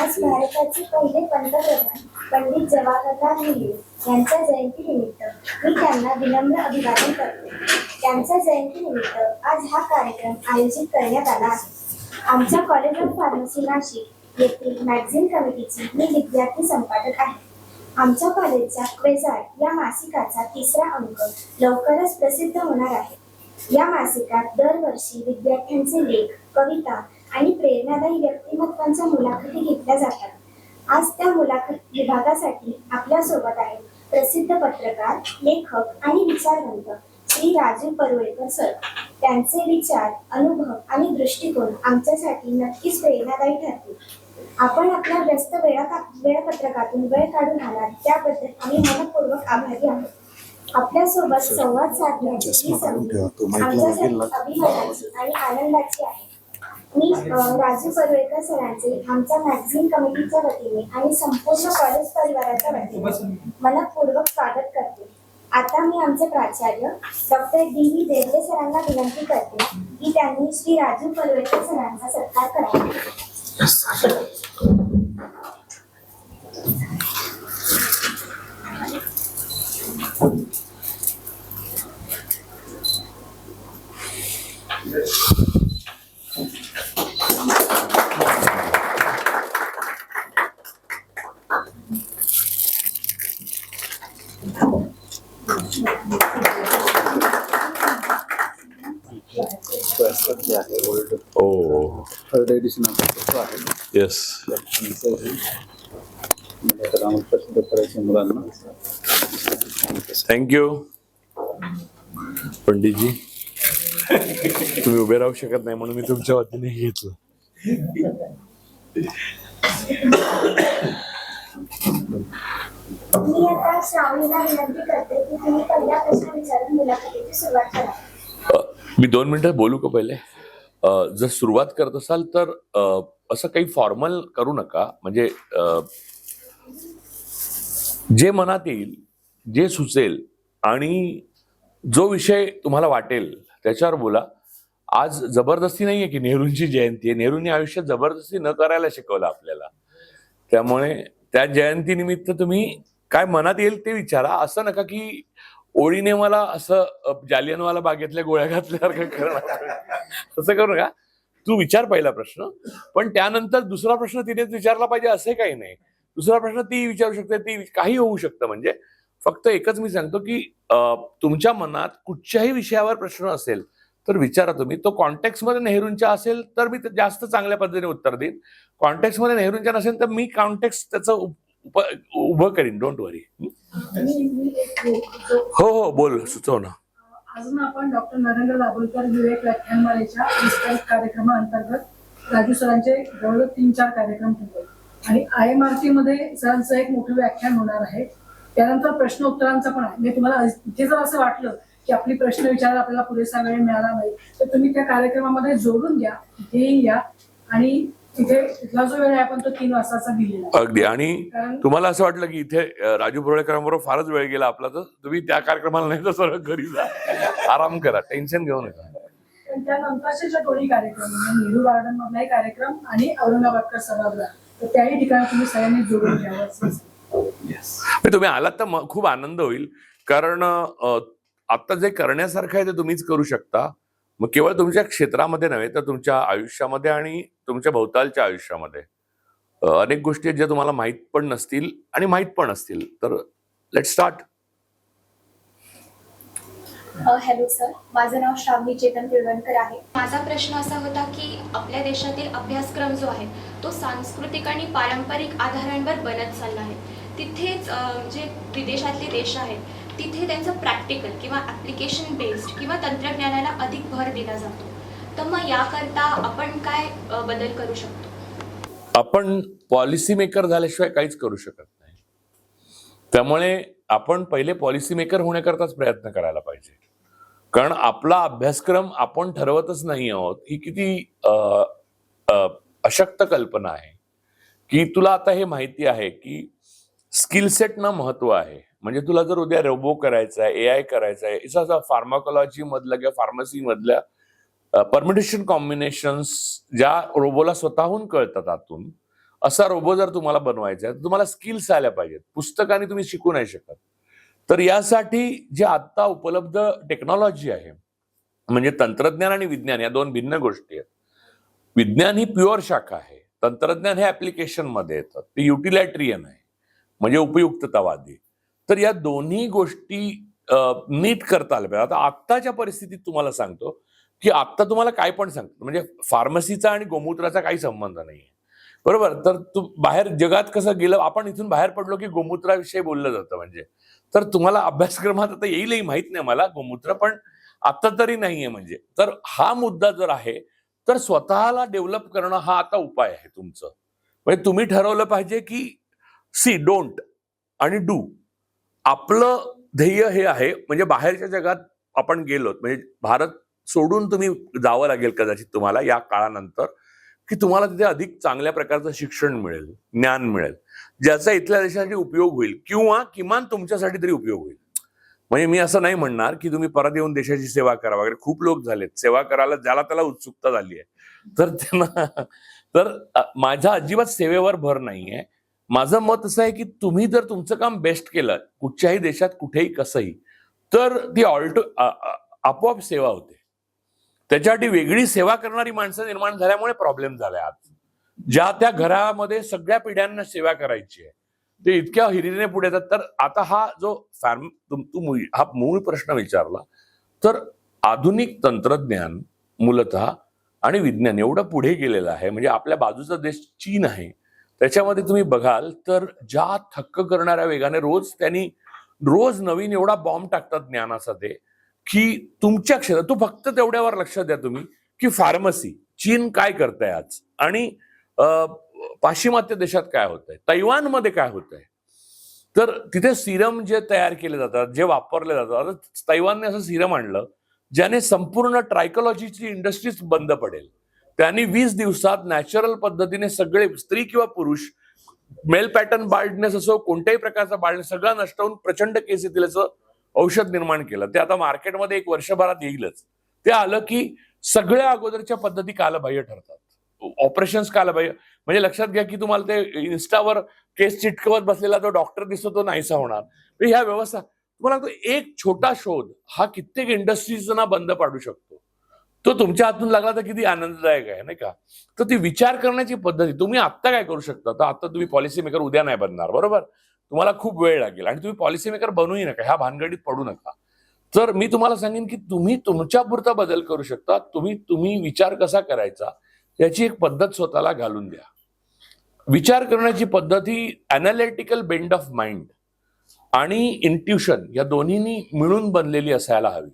आज भारताचे पहिले पंतप्रधान पंडित जवाहरलाल नेहरू यांच्या जयंतीनिमित्त मी त्यांना विनम्र अभिवादन करते. त्यांच्या जयंतीनिमित्त आज हा कार्यक्रम आयोजित करण्यात आला आहे. आमच्या कॉलेज ऑफ फार्मसी नाशिक येथील मॅगझिन कमिटीची मी विद्यार्थी संपादक आहे. आमच्या कॉलेजच्या क्वेझार्ट या मासिकाचा तिसरा अंक लवकरच प्रसिद्ध होणार आहे. या मासिकात दरवर्षी विद्यार्थ्यांचे लेख कविता आणि प्रेरणादायी व्यक्तिमत्वांच्या मुलाखती घेतल्या जातात. आज त्या मुलाखत विभागासाठी आपल्यासोबत आहेत प्रसिद्ध पत्रकार लेखक आणि विचारवंत श्री राजू परुळेकर सर. त्यांचे विचार अनुभव आणि दृष्टिकोन आमच्यासाठी नक्कीच प्रेरणादायी ठरतील. आपण आपल्या व्यस्त वेळा वेळापत्रकातून वेळ काढून आलात त्याबद्दल आम्ही मनपूर्वक आभारी आहोत. आपल्यासोबत संवाद साधण्याची संधी आमच्यासाठी अभिमानाची आणि आनंदाची आहे. मी राजू परुळेकर सरांचे आमच्या मॅगझिन कमिटीच्या वतीने आणि संपूर्ण कॉलेज परिवाराच्या वतीने मनपूर्वक स्वागत करते. आता मी आमचे प्राचार्य डॉक्टर डी व्ही देवले सरांना विनंती करते की त्यांनी श्री राजू परुळेकर सरांचा सत्कार करावा. जे करायचे मुलांना थँक्यू पंडितजी तुम्ही उभे राहू शकत नाही म्हणून मी तुमच्या वतीने घेतलं. मी आता श्रावणीला विनंती करते की तुम्ही पहिला प्रश्न विचारून मुलाखतीची सुरुवात करा. मी दोन मिनिटं बोलू का पहिले? जर सुरुवात करत असाल तर असं काही फॉर्मल करू नका. म्हणजे जे मनात येईल जे सुचेल आणि जो विषय तुम्हाला वाटेल त्याच्यावर बोला. आज जबरदस्ती नाहीये की नेहरूंची जयंती आहे. नेहरूंनी आयुष्यात जबरदस्ती न करायला शिकवलं आपल्याला. त्यामुळे त्या जयंतीनिमित्त तुम्ही काय मनात येईल ते विचारा. असं नका की ओळीने मला असं जालियनवाला बागेतल्या गोळ्या घातल्यासारखं करणार? असं करू नका. तू विचार पहिला प्रश्न. पण त्यानंतर दुसरा प्रश्न तिनेच विचारला पाहिजे असे काही नाही. दुसरा प्रश्न ती विचारू शकते. ती काही होऊ शकतं. म्हणजे फक्त एकच मी सांगतो की तुमच्या मनात कुठच्याही विषयावर प्रश्न असेल तर विचारा तुम्ही तो कॉन्टॅक्समध्ये नेहरूंच्या असेल तर मी जास्त चांगल्या पद्धतीने उत्तर देईन. कॉन्टेक्स्टमध्ये नेहरूंच्या नसेल तर मी कॉन्टेक्स्ट त्याचं उभं करीन डोंट वरी हो? हो बोल सुचव ना. अजून आपण डॉक्टर नरेंद्र दाभोलकर विवेक व्याख्यानमालेच्या विस्तारित कार्यक्रमाअंतर्गत राजू सरांचे जवळ तीन चार कार्यक्रम ठेवले आणि आय एम आर टी मध्ये सरांचं एक मोठं व्याख्यान होणार आहे. त्यानंतर प्रश्न उत्तरांचं पण आहे. म्हणजे तुम्हाला इथे जर असं वाटलं की आपली प्रश्न विचारायला आपल्याला पुरेसा वेळ मिळाला नाही. तर तुम्ही त्या कार्यक्रमामध्ये जोडून घ्या इथेही या आणि तिथे तिथला जो वेळ आहे आपण तो तीन वाजताचा दिलेला अगदी. आणि तुम्हाला असं वाटलं की इथे राजू पुरळेकरांबरोबर फारच वेळ गेला आपला तर तुम्ही त्या कार्यक्रमाला नाही तर सरळ घरी जा. आराम करा. टेन्शन घेऊ नका. पण त्यानंतरचे दोन्ही कार्यक्रम म्हणजे नेहरू गार्डन मधलाही कार्यक्रम आणि औरंगाबादकर सभागृह तर त्याही ठिकाणी तुम्ही सगळ्यांनी जोडून घ्यावं तुम्ही आलात तर खूप आनंद होईल. कारण अ, आता जे करण्यासारखं आहे ते तुम्हीच करू शकता. मग केवळ तुमच्या क्षेत्रामध्ये नव्हे तर तुमच्या आयुष्यामध्ये आणि तुमच्या भोवतालच्या आयुष्यामध्ये. अनेक गोष्टी आहेत ज्या तुम्हाला माहीत पण नसतील आणि माहीत पण असतील. तर लेट स्टार्ट हॅलो सर माझं नाव श्रावणी चेतन पिळवणकर आहे. माझा प्रश्न असा होता की आपल्या देशातील अभ्यासक्रम जो आहे तो सांस्कृतिक आणि पारंपरिक आधारांवर बनत चालला आहे. तिथेच जे विदेशातले देश आहेत तिथे त्यांचं प्रॅक्टिकल किंवा ॲप्लिकेशन बेस्ड किंवा तंत्रज्ञानाला अधिक भर दिला जातो. तर मग याकरता आपण काय बदल करू शकतो? आपण पॉलिसी मेकर झाल्याशिवाय काहीच करू शकत नाही. त्यामुळे आपण पहिले पॉलिसी मेकर होण्याकरताच प्रयत्न करायला पाहिजे. कारण आपला अभ्यासक्रम आपण ठरवतच नाही आहोत ही किती अशक्त कल्पना आहे. की तुला आता हे माहिती आहे की स्किल सेट महत्त्व आहे. म्हणजे तुला जर उद्या रोबो करायचा आहे ए आय करायचा आहे असं फार्माकोलॉजी मधल्या किंवा फार्मसी मधल्या परमिटेशन कॉम्बिनेशन्स ज्या रोबोला स्वतःहून कळतात आतून असा रोबो जर तुम्हाला बनवायचा आहे तर तुम्हाला स्किल्स आल्या पाहिजेत. पुस्तकाने तुम्ही शिकू नाही शकत. तर यासाठी जे आत्ता उपलब्ध टेक्नॉलॉजी आहे म्हणजे तंत्रज्ञान आणि विज्ञान या दोन भिन्न गोष्टी आहेत. विज्ञान ही प्युअर शाखा आहे. तंत्रज्ञान हे ऍप्लिकेशनमध्ये येतं ते युटिलायट्रियन आहे. म्हणजे उपयुक्ततावादी. तर या दोन्ही गोष्टी नीट करता आल्या पाहिजे. आता आत्ताच्या परिस्थितीत तुम्हाला सांगतो की आत्ता तुम्हाला काय पण सांगतो म्हणजे फार्मसीचा आणि गोमूत्राचा काही संबंध नाही बरोबर? तर तू बाहेर जगात कसं गेलं आपण इथून बाहेर पडलो की गोमूत्राविषयी बोललं जातं म्हणजे. तर तुम्हाला अभ्यासक्रमात आता येईलही माहीत नाही मला गोमूत्र पण आता तरी नाहीये म्हणजे. तर हा मुद्दा जर आहे तर स्वतःला डेव्हलप करणं हा आता उपाय आहे तुमचं. म्हणजे तुम्ही ठरवलं पाहिजे की सी डोंट आणि डू. आपलं ध्येय हे आहे म्हणजे बाहेरच्या जगात आपण गेलो म्हणजे भारत सोडून तुम्ही जावं लागेल कदाचित तुम्हाला या काळानंतर की तुम्हाला तिथे अधिक चांगल्या प्रकारचं शिक्षण मिळेल ज्ञान मिळेल ज्याचा इथल्या देशासाठी उपयोग होईल किंवा किमान तुमच्यासाठी तरी उपयोग होईल. म्हणजे मी असं नाही म्हणणार की तुम्ही परत येऊन देशाची सेवा करा वगैरे. खूप लोक झालेत सेवा करायला ज्याला त्याला उत्सुकता झाली आहे. तर त्यांना तर माझा अजिबात सेवेवर भर नाहीये. माझं मत असं आहे की तुम्ही जर तुमचं काम बेस्ट केलं कुठच्याही देशात कुठेही कसंही तर ती ऑल्टो आपोआप सेवा होते. त्याच्यासाठी वेगळी सेवा करणारी माणसं निर्माण झाल्यामुळे प्रॉब्लेम झाला आज. ज्या त्या घरामध्ये सगळ्या पिढ्यांना सेवा करायची आहे. ते इतक्या हिरीने पुढे येतात तर आता हा जो फॅर्म तुम तू हा मूळ प्रश्न विचारला तर आधुनिक तंत्रज्ञान मूलतः आणि विज्ञान एवढं पुढे गेलेलं आहे. म्हणजे आपल्या बाजूचा देश चीन आहे. त्याच्यामध्ये तुम्ही बघाल तर ज्या थक्क करणाऱ्या वेगाने रोज त्यांनी रोज नवीन एवढा बॉम्ब टाकतात ज्ञानाचा ते की तुमच्या क्षेत्रात तू फक्त तेवढ्यावर लक्ष द्या तुम्ही की फार्मसी चीन काय करताय आज? आणि पाश्चिमात्य देशात काय होतंय? तैवानमध्ये काय होतंय? तर तिथे सिरम जे तयार केले जातात जे वापरले जातात तैवानने असं सिरम आणलं ज्याने संपूर्ण ट्रायकोलॉजीची इंडस्ट्रीज बंद पडेल. त्यांनी वीस दिवसात नॅचरल पद्धतीने सगळे स्त्री किंवा पुरुष मेल पॅटर्न बाल्डनेस असो कोणत्याही प्रकारचा बाल्डनेस सगळं नष्ट होऊन प्रचंड केस येतील असं औषध निर्माण केलं. ते आता मार्केटमध्ये एक वर्षभरात येईलच. ते आलं की सगळ्या अगोदरच्या पद्धती कालबाह्य ठरतात. ऑपरेशन्स कालबाह्य. म्हणजे लक्षात घ्या की तुम्हाला ते इन्स्टावर केस चिटकवत बसलेला तो डॉक्टर दिसतो तो नाहीसा होणार. म्हणजे ह्या व्यवस्था तुम्हाला सांगतो, एक छोटा शोध हा कित्येक इंडस्ट्रीजना बंद पाडू शकतो. तो तुमच्या हातून लागला तर किती आनंददायक आहे नाही का? तर ती विचार करण्याची पद्धती तुम्ही आत्ता काय करू शकता? तर आता तुम्ही पॉलिसी मेकर उद्या नाही बनणार बरोबर? तुम्हाला खूप वेळ लागेल. आणि तुम्ही पॉलिसी मेकर बनूही नका ह्या भानगडीत पडू नका. तर मी तुम्हाला सांगेन की तुम्ही तुमच्या पुरता बदल करू शकता तुम्ही तुम्ही विचार कसा करायचा याची एक पद्धत स्वतःला घालून द्या. विचार करण्याची पद्धत ही अनालिटिकल बेंड ऑफ माइंड आणि इंट्युशन या दोन्हीनी मिळून बनलेली असायला हवी.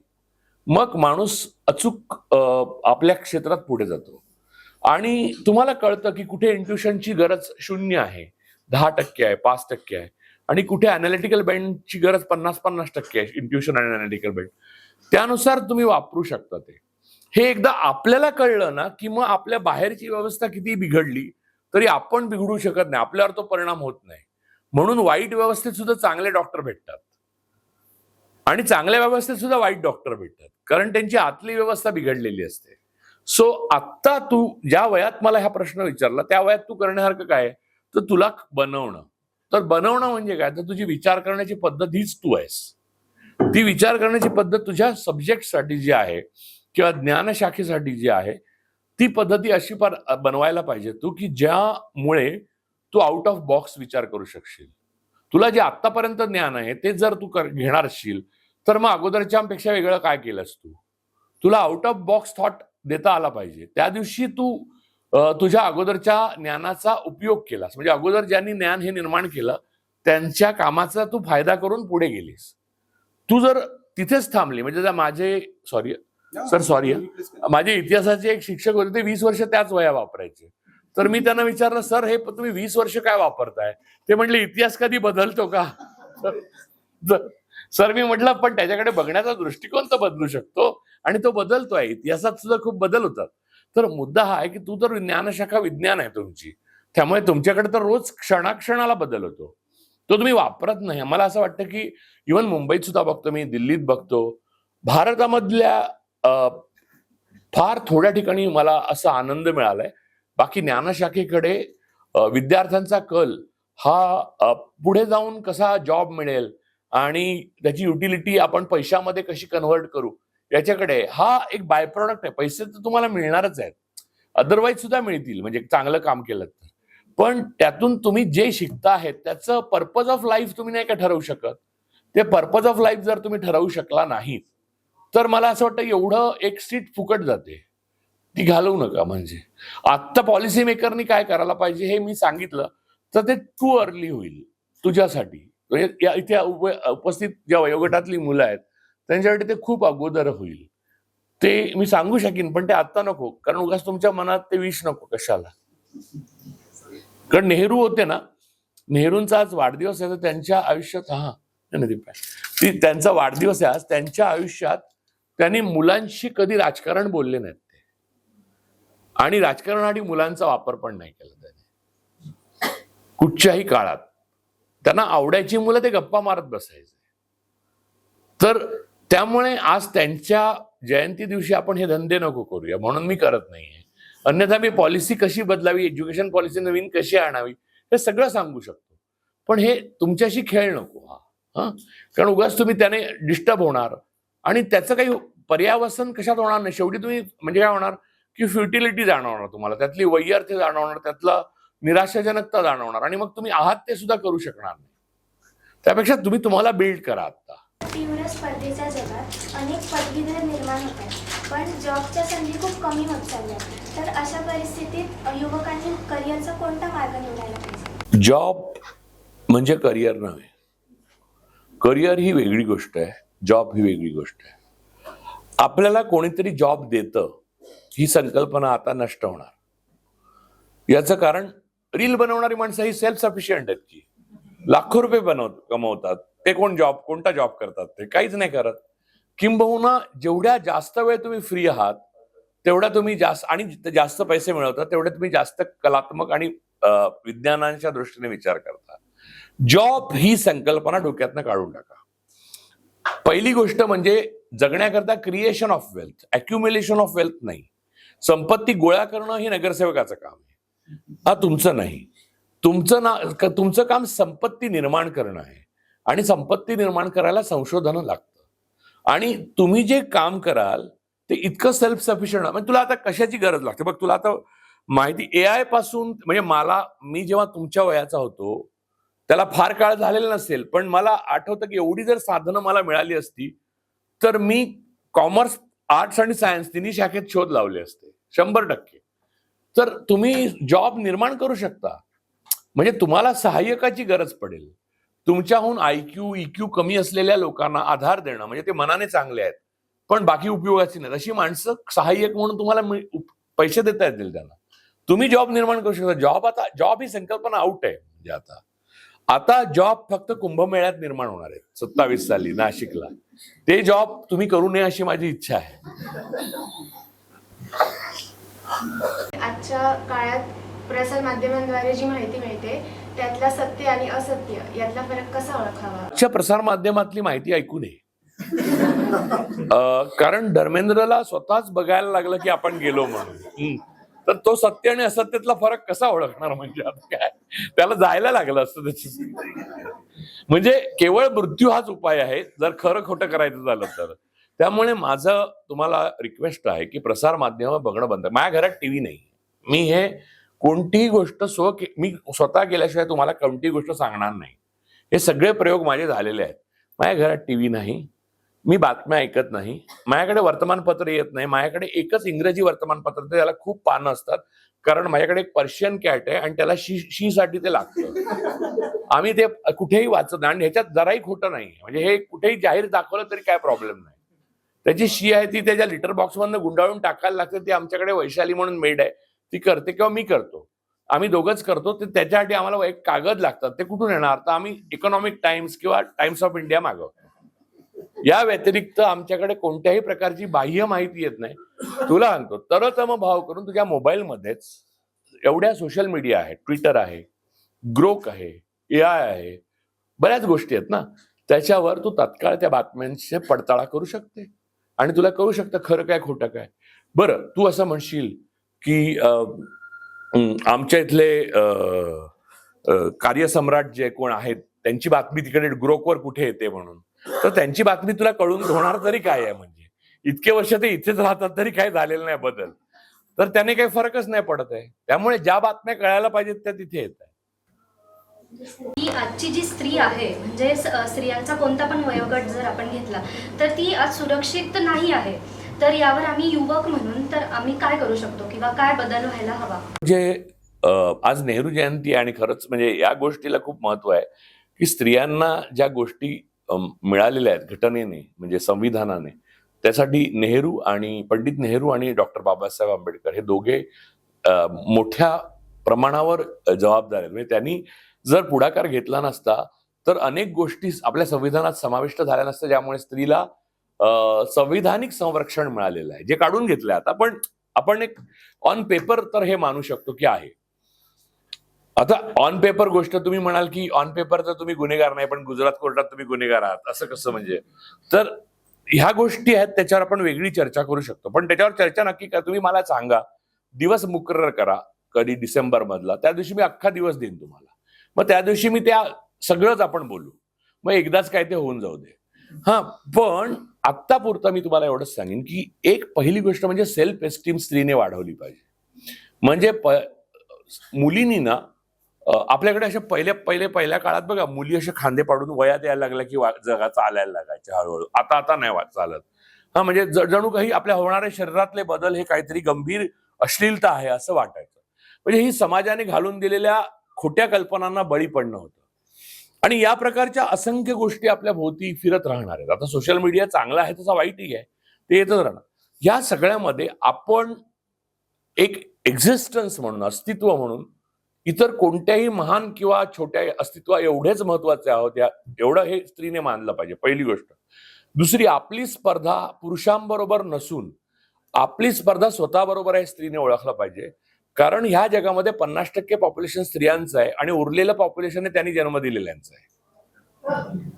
मग माणूस अचूक आपल्या क्षेत्रात पुढे जातो. आणि तुम्हाला कळतं की कुठे इंट्युशनची गरज शून्य आहे. दहा टक्के आहे पाच टक्के आहे. आणि कुठे अनालिटिकल बँडची गरज पन्नास पन्नास टक्के आहे इंट्युशन आणि अनालिटिकल बँड त्यानुसार तुम्ही वापरू शकता ते. हे एकदा आपल्याला कळलं ना की मग आपल्या बाहेरची व्यवस्था किती बिघडली तरी आपण बिघडू शकत नाही. आपल्यावर तो परिणाम होत नाही. म्हणून वाईट व्यवस्थेत सुद्धा चांगले डॉक्टर भेटतात. आणि चांगल्या व्यवस्थेत सुद्धा वाईट डॉक्टर भेटतात. कारण त्यांची आतली व्यवस्था बिघडलेली असते. सो आत्ता तू ज्या वयात मला हा प्रश्न विचारला त्या वयात तू करण्यासारखं काय तर तुला बनवणं. तर बनवणं म्हणजे काय? तर तुझी विचार करण्याची पद्धत हीच तू आहेस. ती विचार करण्याची पद्धत तुझ्या सब्जेक्टसाठी जी आहे किंवा ज्ञानशाखेसाठी जी आहे ती पद्धती अशी पर बनवायला पाहिजे तू की ज्यामुळे तू आउट ऑफ बॉक्स विचार करू शकशील. तुला जे आतापर्यंत ज्ञान आहे ते जर तू कर- घेणार असशील तर मग अगोदरच्यापेक्षा वेगळं काय केलंस तू? तुला आउट ऑफ बॉक्स थॉट देता आला पाहिजे. त्या दिवशी तू तुझ्या अगोदरच्या ज्ञानाचा उपयोग केलास. म्हणजे अगोदर ज्यांनी ज्ञान हे निर्माण केलं त्यांच्या कामाचा तू फायदा करून पुढे गेलीस. तू जर तिथेच थांबली म्हणजे माझे सॉरी सर सॉरी माझे इतिहासाचे एक शिक्षक होते ते वीस वर्ष त्याच वया वापरायचे. तर मी त्यांना विचारलं सर हे तुम्ही वीस वर्ष काय वापरताय? ते म्हटले इतिहास कधी बदलतो का? सर मी म्हटलं पण त्याच्याकडे बघण्याचा दृष्टिकोन तर बदलू शकतो आणि तो बदलतोय. इतिहासात सुद्धा खूप बदल होतात. तर मुद्दा हा आहे की तू तर ज्ञानशाखा विज्ञान आहे तुमची. त्यामुळे तुमच्याकडे तर रोज क्षणाक्षणाला बदल होतो. तो तुम्ही वापरत नाही. मला असं वाटतं की इवन मुंबईत सुद्धा बघतो मी दिल्लीत बघतो. भारतामधल्या अं, फार थोड्या ठिकाणी मला असा आनंद मिळालाय. बाकी ज्ञानशाखेकडे विद्यार्थ्यांचा कल हा पुढे जाऊन कसा जॉब मिळेल आणि त्याची युटिलिटी आपण पैशामध्ये कशी कन्व्हर्ट करू याच्याकडे हा एक बाय प्रॉडक्ट आहे. पैसे तर तुम्हाला मिळणारच आहेत. अदरवाईज सुद्धा मिळतील म्हणजे चांगलं काम केलं तर. पण त्यातून तुम्ही जे शिकता आहेत त्याचं पर्पज ऑफ लाईफ तुम्ही नाही का ठरवू शकत? ते पर्पज ऑफ लाईफ जर तुम्ही ठरवू शकला नाही तर मला असं वाटतं एवढं एक सीट फुकट जाते. ती घालवू नका म्हणजे. आत्ता पॉलिसी मेकरनी काय करायला पाहिजे हे मी सांगितलं तर ते टू अर्ली होईल तुझ्यासाठी. म्हणजे या इथे उप- उपस्थित ज्या वयोगटातली मुलं आहेत त्यांच्यासाठी ते खूप अगोदर होईल. ते मी सांगू शकेन पण ते आत्ता नको कारण उगाच तुमच्या मनात ते विष नको कशाला. कारण नेहरू होते ना नेहरूंचा आज वाढदिवस आहे तर त्यांच्या आयुष्यात हा नाही, ती त्यांचा वाढदिवस आहे आज त्यांच्या आयुष्यात त्यांनी मुलांशी कधी राजकारण बोलले नाहीत ते. आणि राजकारणासाठी मुलांचा वापर पण नाही केला त्याने. कुठच्याही काळात. त्यांना आवडायची मुलं ते गप्पा मारत बसायचे. तर त्यामुळे आज त्यांच्या जयंती दिवशी आपण हे धंदे नको करूया म्हणून मी करत नाहीये. अन्यथा मी पॉलिसी कशी बदलावी एज्युकेशन पॉलिसी नवीन कशी आणावी हे सगळं सांगू शकतो. पण हे तुमच्याशी खेळ नको हा. कारण उगाच तुम्ही त्याने डिस्टर्ब होणार आणि त्याचं काही पर्यावसन कशात होणार नाही. शेवटी तुम्ही म्हणजे काय होणार की फ्युटिलिटी जाणवणार तुम्हाला त्यातली वैयर्थ्य जाणवणार त्यातलं निराशाजनकता जाणवणार आणि मग तुम्ही आहात ते सुद्धा करू शकणार नाही. त्यापेक्षा तुम्ही तुम्हाला बिल्ड करा आता तीव्र स्पर्धेच्या जगात अनेक पदवीधर निर्माण पण जॉबच्या संधी खूप कमी होत चालल्या. तर अशा परिस्थितीत युवकांनी करिअरचा कोणता मार्ग निवडायला पाहिजे? जॉब म्हणजे करिअर नव्हे. करिअर ही वेगळी गोष्ट आहे जॉब ही वेगळी गोष्ट आहे. आपल्याला कोणीतरी जॉब देतं ही संकल्पना आता नष्ट होणार. याचं कारण रील बनवणारी माणसं ही सेल्फ सफिशियंट आहेत की. लाखो रुपये बनव कमवतात. ते कोण जॉब कोणता जॉब करतात? ते काहीच नाही करत. किंबहुना जेवढ्या जास्त वेळ तुम्ही फ्री आहात तेवढ्या तुम्ही जास्त आणि जास्त पैसे मिळवतात तेवढे तुम्ही जास्त कलात्मक आणि विज्ञानांच्या दृष्टीने विचार करता. जॉब ही संकल्पना डोक्यातनं काढून टाका. पहिली गोष्ट म्हणजे जगण्याकरता creation of wealth accumulation of wealth नाही. संपत्ती गोळा करणं हे नगरसेवकाचं काम आहे. हा तुमचं नाही. तुमचं ना तुमचं काम संपत्ती निर्माण करणं आहे. आणि संपत्ती निर्माण करायला संशोधन लागतं. आणि तुम्ही जे काम कराल ते इतकं सेल्फ सफिशियंट म्हणजे तुला आता कशाची गरज लागते? बघ तुला आता माहिती ए आयपासून म्हणजे मला मी जेव्हा तुमच्या वयाचा होतो त्याला फार काळ झालेला नसेल पण मला आठवतं की एवढी जर साधनं मला मिळाली असती तर मी कॉमर्स आर्ट्स आणि सायन्स तिन्ही शाखेत शोध लावले असते. शंभर टक्के. तर तुम्ही जॉब निर्माण करू शकता. म्हणजे तुम्हाला सहाय्यकाची गरज पडेल. तुमच्याहून आय क्यू इक्यू कमी असलेल्या लोकांना आधार देणं म्हणजे ते मनाने चांगले आहेत पण बाकी उपयोगाची नाही अशी माणसं सहाय्यक म्हणून तुम्हाला पैसे देता येतील त्यांना. तुम्ही जॉब निर्माण करू शकता. जॉब आता जॉब ही संकल्पना आउट आहे म्हणजे आता. आता जॉब फक्त कुंभमेळ्यात निर्माण होणार आहेत सत्तावीस साली नाशिकला. ते जॉब तुम्ही करू नये अशी माझी इच्छा आहे. आजच्या काळात प्रसार माध्यमांद्वारे जी माहिती मिळते त्यातला सत्य आणि असत्य यातला फरक कसा ओळखावा? आजच्या प्रसार माध्यमातली माहिती ऐकू नये कारण धर्मेंद्रला स्वतःच बघायला लागलं की आपण गेलो म्हणून. तर तो सत्य आणि असत्यातला फरक कसा ओळखणार म्हणजे आता काय? त्याला जायला लागलं असतं त्याची म्हणजे केवळ मृत्यू हाच उपाय आहे. जर खरं खोटं करायचं झालं तर. त्यामुळे माझं तुम्हाला रिक्वेस्ट आहे की प्रसार माध्यम बघणं बंद. माझ्या घरात टीव्ही नाही मी हे कोणतीही गोष्ट स्व मी स्वतः केल्याशिवाय तुम्हाला कोणतीही गोष्ट सांगणार नाही. हे सगळे प्रयोग माझे झालेले आहेत. माझ्या घरात टीव्ही नाही. मी बातम्या ऐकत नाही. माझ्याकडे वर्तमानपत्र येत नाही. माझ्याकडे एकच इंग्रजी वर्तमानपत्र त्याला खूप पानं असतात. कारण माझ्याकडे एक पर्शियन कॅट आहे आणि त्याला शी शीसाठी ते लागतं. आम्ही ते कुठेही वाचत नाही. आणि ह्याच्यात जराही खोटं नाही म्हणजे हे कुठेही जाहीर दाखवलं तरी काय प्रॉब्लेम नाही. त्याची शी आहे ती त्याच्या लिटर बॉक्समधनं गुंडाळून टाकायला लागते. ती आमच्याकडे वैशाली म्हणून मेड आहे. ती करते किंवा मी करतो. आम्ही दोघंच करतो. ते त्याच्यासाठी आम्हाला एक कागद लागतात. ते कुठून येणार? तर आम्ही इकॉनॉमिक टाइम्स किंवा टाइम्स ऑफ इंडिया मागवतो या व्यतिरिक्त आमच्याकडे कोणत्याही प्रकारची बाह्य माहिती येत नाही. तुला सांगतो मग भाव करून तुझ्या मोबाईलमध्येच एवढ्या सोशल मीडिया आहे ट्विटर आहे. ग्रोक आहे. ए आय आहे. बऱ्याच गोष्टी आहेत ना? त्याच्यावर तू तत्काळ त्या बातम्यांचे पडताळा करू शकते. आणि तुला कळू शकतं खरं काय खोटं काय. बरं तू असं म्हणशील की अं, आमच्या इथले कार्यसम्राट जे कोण आहेत त्यांची बातमी तिकडे ग्रोकवर कुठे येते म्हणून. तर त्यांची बातमी तुला कळून होणार तरी काय आहे म्हणजे? इतके वर्ष ते इथेच राहतात तरी काय झालेलं नाही बदल. तर त्याने काही फरकच नाही पडत आहे. त्यामुळे ज्या बातम्या कळायला पाहिजेत त्या तिथे येत आहे. ही आजची जी स्त्री आहे म्हणजे स्त्रियांचा कोणता पण वयोगट जर आपण घेतला तर ती आज सुरक्षित नाही आहे. तर यावर आम्ही युवक म्हणून तर आम्ही काय करू शकतो किंवा काय बदल व्हायला हवा? म्हणजे आज नेहरू जयंती आणि खरंच म्हणजे या गोष्टीला खूप महत्त्व आहे की स्त्रियांना ज्या गोष्टी मिळालेल्या आहेत घटनेने म्हणजे संविधानाने त्यासाठी नेहरू आणि पंडित नेहरू आणि डॉक्टर बाबासाहेब आंबेडकर हे दोघे मोठ्या प्रमाणावर जबाबदार आहेत. म्हणजे त्यांनी जर पुढाकार घेतला नसता तर अनेक गोष्टी आपल्या संविधानात समाविष्ट झाल्या नसत्या ज्यामुळे स्त्रीला संविधानिक संरक्षण मिळालेलं आहे जे काढून घेतलं आता. पण आपण एक ऑन पेपर तर हे मानू शकतो की आहे. आता ऑन पेपर गोष्ट तुम्ही म्हणाल की ऑन पेपर तर तुम्ही गुन्हेगार नाही पण गुजरात कोर्टात तुम्ही गुन्हेगार आहात असं कसं म्हणजे? तर ह्या गोष्टी आहेत त्याच्यावर आपण वेगळी चर्चा करू शकतो. पण त्याच्यावर चर्चा नक्की करा तुम्ही मला सांगा दिवस मुकर्र करा कधी डिसेंबर मधला त्या दिवशी मी अख्खा दिवस देईन तुम्हाला. मग त्या दिवशी मी त्या सगळंच आपण बोलू. मग एकदाच काय ते होऊन जाऊ दे. हा पण आत्ता पुरता मी तुम्हाला एवढंच सांगेन की एक पहिली गोष्ट म्हणजे सेल्फ एस्टीम स्त्रीने वाढवली पाहिजे. म्हणजे प मुलींनी ना आपल्याकडे अशा पहिले पहिले पहिल्या काळात बघा मुली असे खांदे पाडून वयात यायला लागल्या की वा- जगा चालायला लागायच्या हळूहळू. आता आता नाही वा- चालत. हा म्हणजे जणू काही आपल्या होणाऱ्या शरीरातले बदल हे काहीतरी गंभीर अश्लीलता आहे असं वाटायचं. म्हणजे ही समाजाने घालून दिलेल्या खोट्या कल्पनांना बळी पडणं होतं. आणि या प्रकारच्या असंख्य गोष्टी आपल्या भोवती फिरत राहणार आहेत. आता सोशल मीडिया चांगला आहे तसा वाईटही आहे. ते येतच राहणार. या सगळ्यामध्ये आपण एक एक्झिस्टन्स म्हणून अस्तित्व म्हणून इतर कोणत्याही महान किंवा छोट्या अस्तित्वा एवढेच महत्त्वाचे आहोत या एवढं हे स्त्रीने मानलं पाहिजे पहिली गोष्ट. दुसरी आपली स्पर्धा पुरुषांबरोबर नसून आपली स्पर्धा स्वतःबरोबर आहे स्त्रीने ओळखलं पाहिजे. कारण ह्या जगामध्ये पन्नास टक्के पॉप्युलेशन स्त्रियांचं आहे आणि उरलेलं पॉप्युलेशन त्यांनी जन्म दिलेल्यांचं आहे.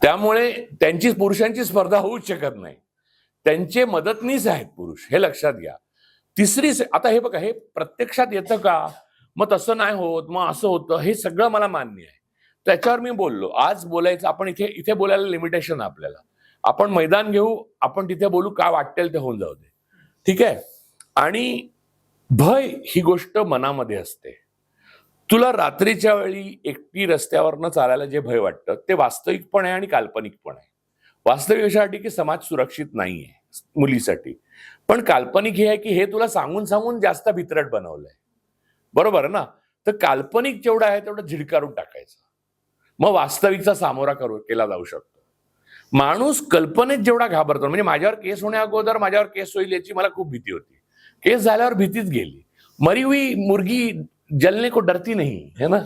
त्यामुळे त्यांची पुरुषांची स्पर्धा होऊच शकत नाही. त्यांचे मदतनीस आहेत पुरुष हे लक्षात घ्या. तिसरी आता हे बघा हे प्रत्यक्षात येतं का? मग तसं नाही होत मग असं होतं हे सगळं मला मान्य आहे. त्याच्यावर मी बोललो आज बोलायचं आपण इथे इथे बोलायला लिमिटेशन आपल्याला. आपण मैदान घेऊ आपण तिथे बोलू काय वाटेल ते होऊन जाऊ दे. ठीक आहे? आणि भय ही गोष्ट मनामध्ये असते. तुला रात्रीच्या वेळी एकटी रस्त्यावरनं चालायला जे भय वाटतं ते वास्तविक पण आहे आणि काल्पनिक पण आहे वास्तविक अशासाठी की समाज सुरक्षित नाही आहे मुलीसाठी. पण काल्पनिक हे आहे की हे तुला सांगून सांगून जास्त भित्रट बनवलंय. बरोबर ना? तर काल्पनिक जेवढं आहे तेवढं झिडकारून टाकायचं. मग वास्तविकचा सामोरा करू केला जाऊ शकतो. माणूस कल्पनेत जेवढा घाबरतो म्हणजे माझ्यावर केस होण्या अगोदर माझ्यावर केस होईल याची मला खूप भीती होती. केस झाल्यावर भीतीच गेली. मरी हुई मुर्गी जलने को डरती नाही है ना?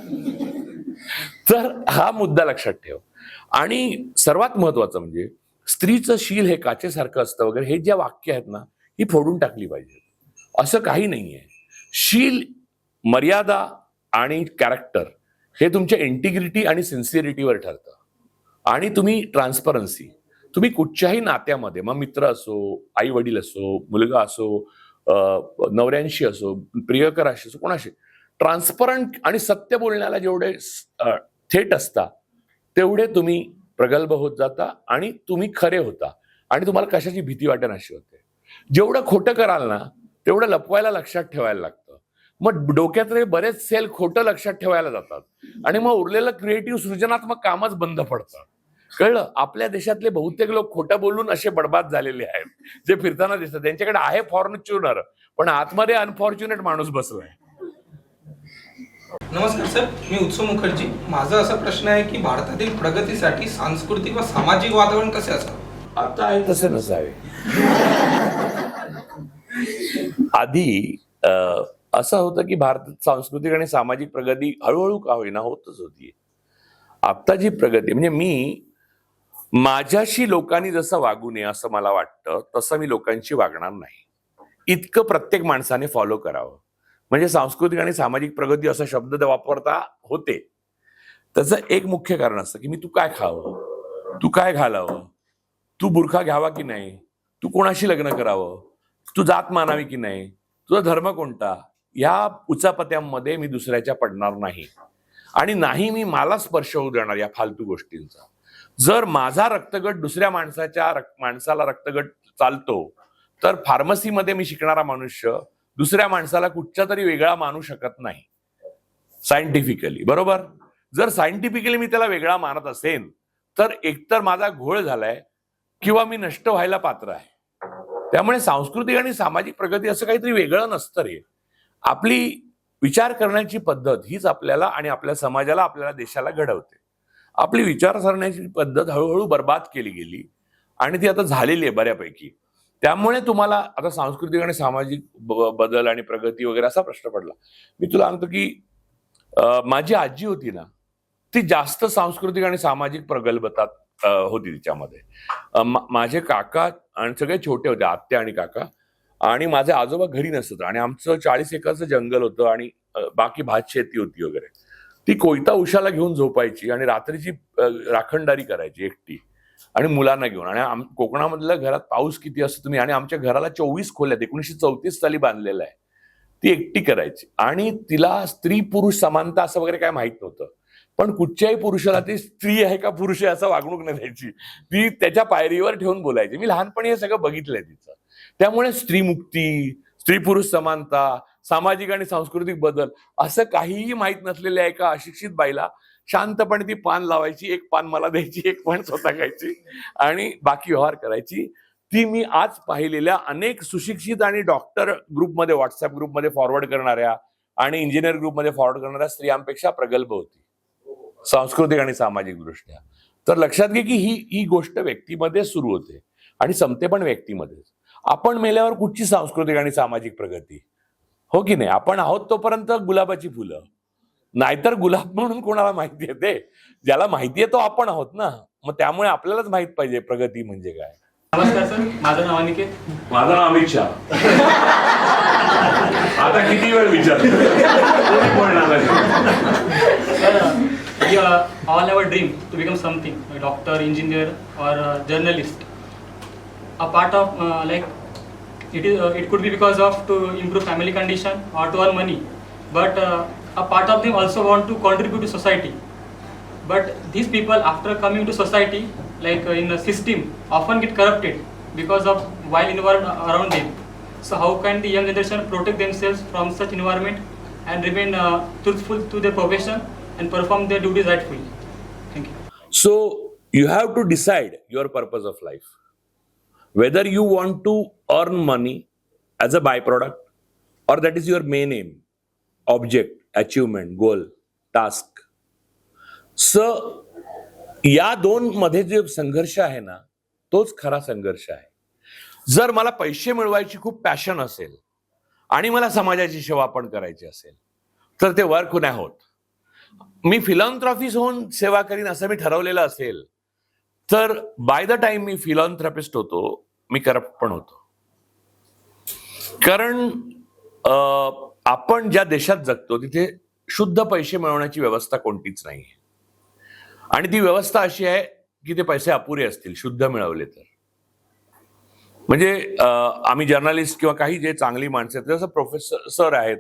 तर हा मुद्दा लक्षात ठेव. आणि सर्वात महत्वाचं म्हणजे स्त्रीचं शील हे काचेसारखं असतं वगैरे हे ज्या वाक्य आहेत ना ही फोडून टाकली पाहिजे. असं काही नाहीये शील मर्यादा आणि कॅरेक्टर हे तुमच्या इंटिग्रिटी आणि सिन्सिअरिटीवर ठरतं. आणि तुम्ही ट्रान्सपरन्सी तुम्ही कुठच्याही नात्यामध्ये मग मित्र असो आई वडील असो मुलगा असो नवऱ्यांशी असो प्रियकराशी असो कोणाशी. ट्रान्सपरंट आणि सत्य बोलण्याला जेवढे थेट असता तेवढे तुम्ही प्रगल्भ होत जाता आणि तुम्ही खरे होता. आणि तुम्हाला कशाची भीती वाटेनाशी होते. जेवढं खोटं कराल ना तेवढं लपवायला लक्षात ठेवायला लागतं. मग डोक्यातले बरेच सेल खोटं लक्षात ठेवायला जातात. आणि मग उरलेलं क्रिएटिव्ह सृजनात्मक कामच बंद पडतं. कळलं आपल्या देशातले बहुतेक लोक खोटं बोलून असे बडबाद झालेले आहेत जे फिरताना दिसतात. त्यांच्याकडे आहे फॉर्च्युनर पण आतमध्ये अनफॉर्च्युनेट माणूस बसलाय. नमस्कार सर मी उत्सव मुखर्जी. माझा असा प्रश्न आहे की भारतातील प्रगतीसाठी सांस्कृतिक व सामाजिक वातावरण कसे असावे? आता आहे तसे नसावे. आधी असं होतं की भारतात सांस्कृतिक आणि सामाजिक प्रगती हळूहळू का होईना होतच होती आता जी प्रगती म्हणजे मी माझ्याशी लोकांनी जसं वागू नये असं मला वाटतं तसं मी लोकांशी वागणार नाही. इतकं प्रत्येक माणसाने फॉलो करावं. म्हणजे सांस्कृतिक आणि सामाजिक प्रगती असा शब्द वापरता होते. त्याचं एक मुख्य कारण असतं की मी तू काय खावं? तू काय घालावं? तू बुरखा घ्यावा की नाही? तू कोणाशी लग्न करावं? तू जात मानावी की नाही? तुझा धर्म कोणता? या उचापत्यांमध्ये मी दुसऱ्याच्या पडणार नाही. आणि नाही मी मला स्पर्श होऊ देणार या फालतू गोष्टींचा. जर माझा रक्तगट दुसऱ्या माणसाच्या रक- माणसाला रक्तगट चालतो तर फार्मसीमध्ये मी शिकणारा मनुष्य दुसऱ्या माणसाला कुठच्या तरी वेगळा मानू शकत नाही. सायंटिफिकली बरोबर? जर सायंटिफिकली मी त्याला वेगळा मानत असेन तर एकतर माझा घोळ झालाय किंवा मी नष्ट व्हायला पात्र आहे. त्यामुळे सांस्कृतिक आणि सामाजिक प्रगती असं काहीतरी वेगळं नसतं रे. आपली विचार करण्याची पद्धत हीच आपल्याला आणि आपल्या समाजाला आपल्याला देशाला घडवते. आपली विचारसरण्याची पद्धत हळूहळू बर्बाद केली गेली आणि ती आता झालेली आहे बऱ्यापैकी. त्यामुळे तुम्हाला आता सांस्कृतिक आणि सामाजिक बदल आणि प्रगती वगैरे असा प्रश्न पडला. मी तुला सांगतो की माझी आजी होती ना ती जास्त सांस्कृतिक आणि सामाजिक प्रगल्भतात होती तिच्यामध्ये. माझे काका आणि सगळे छोटे होते आत्या आणि काका. आणि माझे आजोबा घरी नसत आणि आमचं चाळीस एकरचं जंगल होतं आणि बाकी भात शेती होती वगैरे. ती कोयता उशाला घेऊन झोपायची आणि रात्रीची राखणदारी करायची एकटी आणि मुलांना घेऊन. आणि आम- कोकणामधल्या घरात पाऊस किती असतो तुम्ही आणि आमच्या घराला चोवीस खोल्यात एकोणीसशे चौतीस साली बांधलेलं आहे. ती एकटी करायची. आणि तिला स्त्री पुरुष समानता असं वगैरे काय माहीत नव्हतं. पण कुठच्याही पुरुषाला ती स्त्री आहे का पुरुष आहे असं वागणूक नाही द्यायची ती त्याच्या पायरीवर ठेवून बोलायची. मी लहानपणी हे सगळं बघितलंय तिचं. त्यामुळे स्त्रीमुक्ती स्त्री पुरुष समानता सामाजिक आणि सांस्कृतिक बदल असं काहीही माहीत नसलेल्या एका अशिक्षित बाईला शांतपणे ती पान लावायची एक पान मला द्यायची एक पान स्वतः खायची आणि बाकी व्यवहार करायची. ती मी आज पाहिलेल्या अनेक सुशिक्षित आणि डॉक्टर ग्रुपमध्ये व्हॉट्सअप ग्रुपमध्ये फॉरवर्ड करणाऱ्या आणि इंजिनियर ग्रुपमध्ये फॉरवर्ड करणाऱ्या स्त्रियांपेक्षा प्रगल्भ होती. सांस्कृतिक आणि सामाजिक दृष्ट्या. तर लक्षात घे की ही ही गोष्ट व्यक्तीमध्ये सुरू होते आणि संपते पण व्यक्तीमध्येच. आपण मेल्यावर कुठची सांस्कृतिक आणि सामाजिक प्रगती? हो की नाही? आपण आहोत तोपर्यंत गुलाबाची फुलं. नाहीतर गुलाब म्हणून कोणाला माहिती येते ज्याला माहिती आहे तो आपण आहोत ना? मग त्यामुळे आपल्यालाच माहीत पाहिजे प्रगती म्हणजे काय. नमस्कार सर. माझं नाव अनिकेत. माझं नाव अमित शहा. आता किती वेळ विचार all dream to become something doctor engineer और journalist a part of like It, is, uh, it could be because of to improve family condition or to earn money. But uh, a part of them also want to contribute to society. But these people after coming to society, like uh, in the system, often get corrupted because of vile environment around them. So how can the young generation protect themselves from such environment and remain uh, truthful to their profession and perform their duties rightfully? Thank you. So you have to decide your purpose of life. Whether you want to earn money as a byproduct or that is your main aim, object, achievement, goal, task. स या दोन मध्ये जे संघर्ष आहे ना तोच खरा संघर्ष आहे जर मला पैसे मिळवायची खूप पॅशन असेल आणि मला समाजाची सेवा पण करायची असेल तर ते वर्क नाही होत मी फिलॉन्थ्रॉफिस होऊन सेवा करीन असं मी ठरवलेलं असेल तर बाय द टाइम मी फिलॉन्थ्रॉपिस्ट होतो मी करप्ट पण होतो. कारण आपण ज्या देशात जगतो तिथे शुद्ध पैसे मिळवण्याची व्यवस्था कोणतीच नाही आणि ती व्यवस्था अशी आहे की ते पैसे अपुरे असतील शुद्ध मिळवले तर. म्हणजे आम्ही जर्नलिस्ट किंवा काही जे चांगली माणसं आहेत जसं प्रोफेसर सर आहेत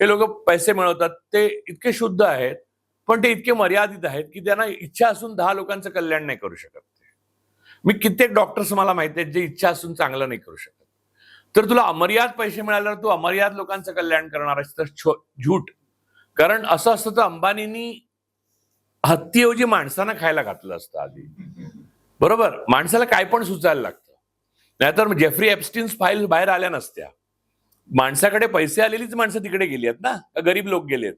हे लोक पैसे मिळवतात ते इतके शुद्ध आहेत पण ते इतके मर्यादित आहेत की त्यांना इच्छा असून दहा लोकांचं कल्याण नाही करू शकत. मी कित्येक डॉक्टर्स मला माहिती आहेत जे इच्छा असून चांगलं नाही करू शकत. तर तुला अमर्याद पैसे मिळाल्यावर तू अमर्याद लोकांचं कल्याण करणार आहेस. तर छो- झूट कारण असं असतं तर अंबानींनी हत्तीऐवजी माणसांना खायला घातलं असतं आधी. बरोबर? माणसाला काय पण सुचायला लागतं. नाहीतर जेफ्री एप्स्टिन्स फाईल बाहेर आल्या नसत्या. माणसाकडे पैसे आलेलीच माणसं तिकडे गेली आहेत ना? गरीब लोक गेलेत?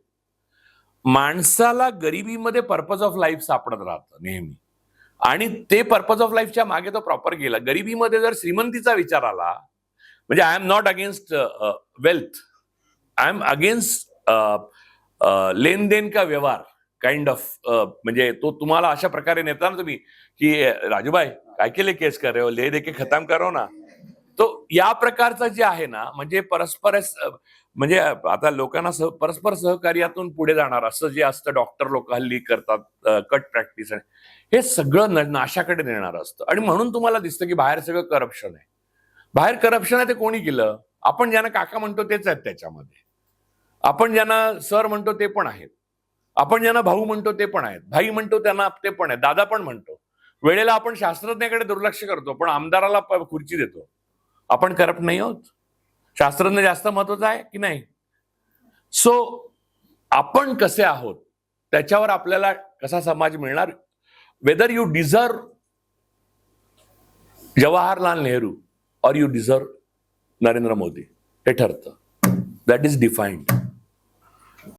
माणसाला गरिबीमध्ये पर्पज ऑफ लाईफ सापडत राहतं नेहमी. आणि ते पर्पज ऑफ लाईफच्या मागे तो प्रॉपर गेला. गरिबीमध्ये जर श्रीमंतीचा विचार आला म्हणजे I am not against wealth I am against लेनदेन का व्यवहार काइंड ऑफ uh, म्हणजे तो तुम्हाला अशा प्रकारे नेता ना तुम्ही की राजूबाई काय केले केस कर रहे हो? ले देखे खतम करो ना. तो या प्रकारचं जे आहे ना म्हणजे परस्पर म्हणजे आता लोकांना सह परस्पर सहकार्यातून पुढे जाणार असं जे असतं डॉक्टर लोक हल्ली करतात कट प्रॅक्टिस हे सगळं नाशाकडे नेणार असतं. आणि म्हणून तुम्हाला दिसतं की बाहेर सगळं करप्शन आहे. बाहेर करप्शन आहे ते कोणी केलं? आपण ज्यांना काका म्हणतो तेच आहेत त्याच्यामध्ये. आपण ज्यांना सर म्हणतो ते पण आहेत. आपण ज्यांना भाऊ म्हणतो ते पण आहेत. भाई म्हणतो त्यांना ते पण आहेत. दादा पण म्हणतो. वेळेला आपण शास्त्रज्ञाकडे दुर्लक्ष करतो पण आमदाराला खुर्ची देतो. आपण करप्ट नाही आहोत. शास्त्रज्ञ जास्त महत्त्वाचा आहे की नाही? सो आपण कसे आहोत? त्याच्यावर आपल्याला कसा समाज मिळणार? Whether you deserve Jawaharlal Nehru और यू डिझर्व नरेंद्र मोदी हे ठरतं. दॅट इज डिफाईन्ड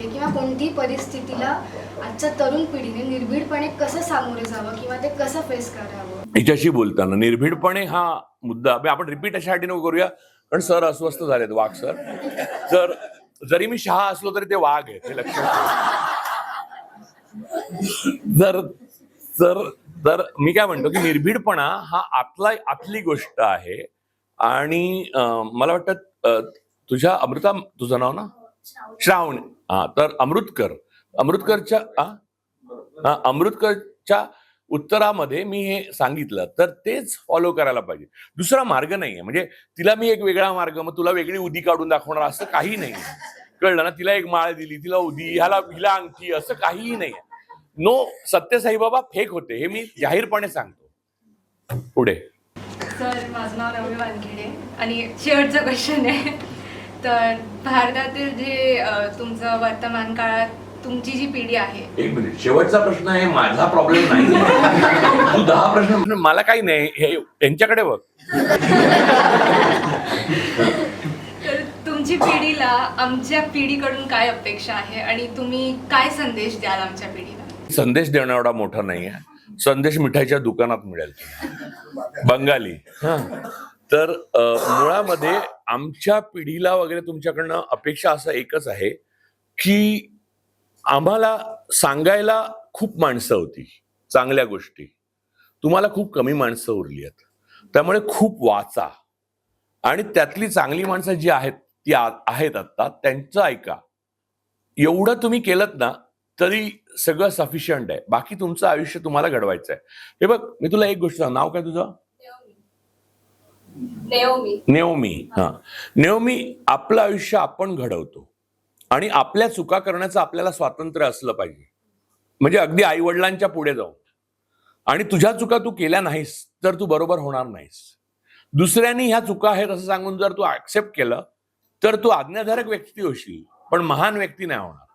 किंवा कोणतीही परिस्थितीला आजच्या तरुण पिढीने निर्भीडपणे कसं सामोरे जावं किंवा ते कसं फेस करावं? हिच्याशी बोलताना निर्भीडपणे हा मुद्दा आपण रिपीट अशासाठी नको करूया. कारण सर अस्वस्थ झालेत वाघ सर. तर जरी मी शहा असलो तरी ते वाघ आहे हे लक्षात जर तर तर मी काय म्हणतो की निर्भीडपणा हा आतला आतली गोष्ट आहे. आणि मला वाटतं तुझ्या अमृता तुझं नाव ना? श्रावण. हा तर अमृतकर. अमृतकरच्या हा, अमृतकरच्या उत्तरामध्ये मी हे सांगितलं तर तेच फॉलो करायला पाहिजे. दुसरा मार्ग नाहीये. म्हणजे तिला मी एक वेगळा मार्ग मग तुला वेगळी उदी काढून दाखवणार असं काही नाही कळलं ना? तिला एक माळ दिली तिला उदी ह्याला हिला अंगठी असं काहीही नाही नो सत्यसाई बाबा फेक होते हे मी जाहीरपणे सांगतो. पुढे. सर माझं नाव रवी वानखेडे आणि शेवटचं क्वेश्चन आहे. तर भारतातील जे तुमचं वर्तमान काळात तुमची जी पिढी आहे. एक मिनिट. शेवटचा प्रश्न आहे माझा प्रॉब्लेम नाही. तू दहा प्रश्न मला काही नाही. हे त्यांच्याकडे बघ. तर तुमची पिढीला आमच्या पिढीकडून काय अपेक्षा आहे आणि तुम्ही काय संदेश द्याल आमच्या पिढीला? संदेश देणं एवढा मोठा नाही आहे. संदेश मिठाईच्या दुकानात मिळेल. बंगाली. हं. तर मुळामध्ये आमच्या पिढीला वगैरे तुमच्याकडनं अपेक्षा असं एकच आहे की आम्हाला सांगायला खूप माणसं होती चांगल्या गोष्टी. तुम्हाला खूप कमी माणसं उरली आहेत. त्यामुळे खूप वाचा. आणि त्यातली चांगली माणसं जी आहेत ती आहेत आता त्यांचं ऐका. एवढं तुम्ही केलं ना तरी सगळं सफिशियंट आहे. बाकी तुमचं आयुष्य तुम्हाला घडवायचं आहे हे बघ मी तुला एक गोष्ट सांग नाव काय तुझं? नेओमी. नेओमी. हा. नेओमी आपलं आयुष्य आपण घडवतो. आणि आपल्या चुका करण्याचं आपल्याला स्वातंत्र्य असलं पाहिजे. म्हणजे अगदी आई वडिलांच्या पुढे जाऊन. आणि तुझ्या चुका तू केल्या नाहीस तर तू बरोबर होणार नाहीस. दुसऱ्यांनी ह्या चुका आहेत असं सांगून जर तू ऍक्सेप्ट केलं तर तू आज्ञाधारक व्यक्ती होशील पण महान व्यक्ती नाही होणार.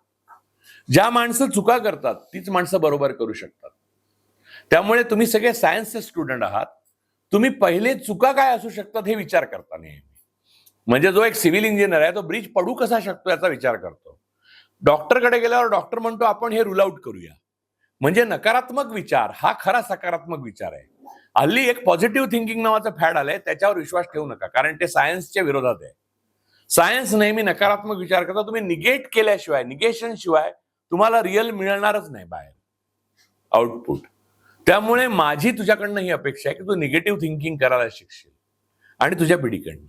ज्या माणसं चुका करतात तीच माणसं बरोबर करू शकतात. त्यामुळे तुम्ही सगळे सायन्सचे स्टुडंट आहात. तुम्ही पहिले चुका काय असू शकतात हे विचार करता नेहमी. म्हणजे जो एक सिव्हिल इंजिनियर आहे तो ब्रिज पडू कसा शकतो याचा विचार करतो. डॉक्टरकडे गेल्यावर डॉक्टर म्हणतो आपण हे रूल आउट करूया. म्हणजे नकारात्मक विचार हा खरा सकारात्मक विचार आहे. हल्ली एक पॉझिटिव्ह थिंकिंग नावाचं फॅड आलंय त्याच्यावर विश्वास ठेवू नका कारण ते सायन्सच्या विरोधात आहे. सायन्स नेहमी नकारात्मक विचार करता तुम्ही निगेट केल्याशिवाय निगेशन शिवाय तुम्हाला रिअल मिळणारच नाही बाहेर. आउटपुट त्यामुळे माझी तुझ्याकडनं ही अपेक्षा आहे की तू निगेटिव्ह थिंकिंग करायला शिकशील आणि तुझ्या पिढीकडनं.